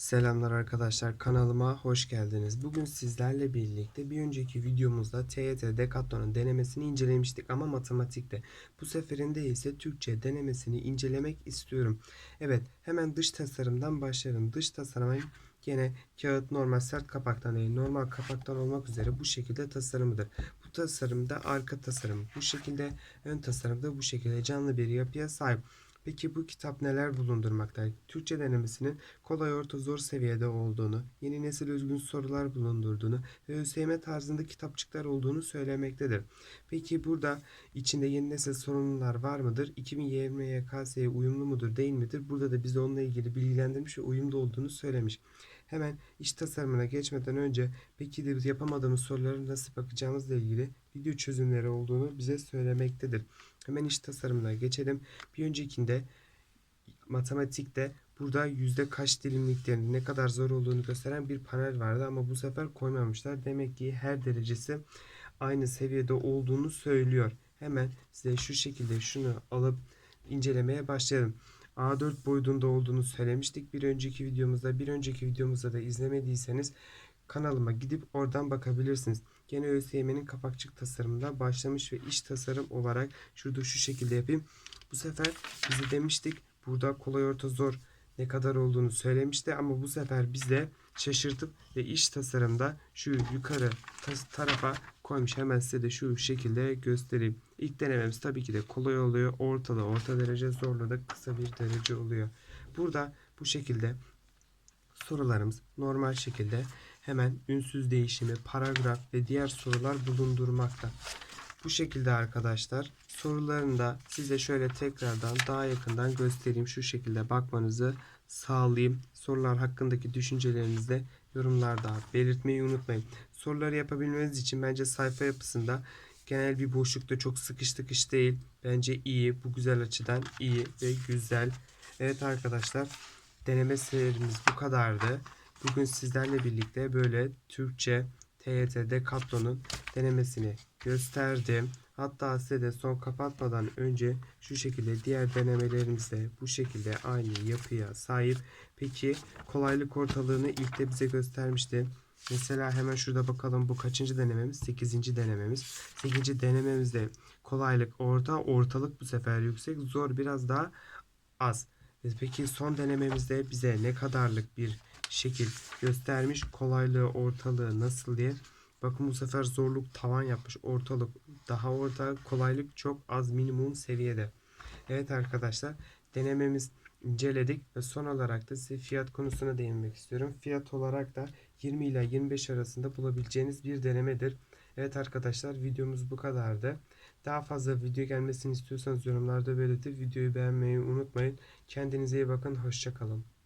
Selamlar arkadaşlar kanalıma hoş geldiniz. Bugün sizlerle birlikte bir önceki videomuzda TYT Decathlon'un denemesini incelemiştik ama matematikte. Bu seferinde ise Türkçe denemesini incelemek istiyorum. Evet hemen dış tasarımdan başlayalım. Dış tasarımın gene kağıt normal sert kapaktan değil normal kapaktan olmak üzere bu şekilde tasarımıdır. Bu tasarımda arka tasarım bu şekilde ön tasarımda bu şekilde canlı bir yapıya sahip. Peki bu kitap neler bulundurmakta? Türkçe denemesinin kolay orta zor seviyede olduğunu, yeni nesil özgün sorular bulundurduğunu ve ÖSYM tarzında kitapçıklar olduğunu söylemektedir. Peki burada içinde yeni nesil sorunlar var mıdır? 2020 YKS'ye uyumlu mudur değil midir? Burada da bizi onunla ilgili bilgilendirmiş ve uyumlu olduğunu söylemiş. Hemen iş tasarımına geçmeden önce peki de yapamadığımız soruları nasıl bakacağımızla ilgili video çözümleri olduğunu bize söylemektedir. Hemen iş tasarımına geçelim. Bir öncekinde matematikte burada yüzde kaç dilimliklerin ne kadar zor olduğunu gösteren bir panel vardı ama bu sefer koymamışlar. Demek ki her derecesi aynı seviyede olduğunu söylüyor. Hemen size şu şekilde şunu alıp incelemeye başlayalım. A4 boyutunda olduğunu söylemiştik bir önceki videomuzda. Bir önceki videomuzda da izlemediyseniz kanalıma gidip oradan bakabilirsiniz. Gene ÖSYM'nin kapakçık tasarımında başlamış ve iş tasarım olarak şurada şu şekilde yapayım. Bu sefer bize demiştik burada kolay orta zor ne kadar olduğunu söylemişti ama bu sefer bize şaşırtıp ve iş tasarımda şu yukarı ta- tarafa koymuş. Hemen size de şu şekilde göstereyim. İlk denememiz tabii ki de kolay oluyor. Ortada orta derece zorlu da kısa bir derece oluyor. Burada bu şekilde sorularımız normal şekilde hemen ünsüz değişimi, paragraf ve diğer sorular bulundurmakta. Bu şekilde arkadaşlar sorularını da size şöyle tekrardan daha yakından göstereyim. Şu şekilde bakmanızı sağlayayım. Sorular hakkındaki düşüncelerinizi de yorumlarda belirtmeyi unutmayın. Soruları yapabilmeniz için bence sayfa yapısında genel bir boşlukta çok sıkış tıkış değil. Bence iyi. Bu güzel açıdan iyi ve güzel. Evet arkadaşlar deneme serimiz bu kadardı. Bugün sizlerle birlikte böyle Türkçe TYT Decathlon'un denemesini gösterdim. Hatta size de son kapatmadan önce şu şekilde diğer denemelerimizde bu şekilde aynı yapıya sahip. Peki kolaylık ortalığını ilk de bize göstermişti. Mesela hemen şurada bakalım bu kaçıncı denememiz? 8. denememiz. 8. denememizde kolaylık orta, ortalık bu sefer yüksek, zor biraz daha az. Peki son denememizde bize ne kadarlık bir şekil göstermiş, kolaylığı, ortalığı nasıl diye. Bakın bu sefer zorluk tavan yapmış. Ortalık daha orta, kolaylık çok az minimum seviyede. Evet arkadaşlar denememiz inceledik ve son olarak da size fiyat konusuna değinmek istiyorum. Fiyat olarak da 20 ile 25 arasında bulabileceğiniz bir denemedir. Evet arkadaşlar videomuz bu kadardı. Daha fazla video gelmesini istiyorsanız yorumlarda belirtip videoyu beğenmeyi unutmayın. Kendinize iyi bakın. Hoşçakalın.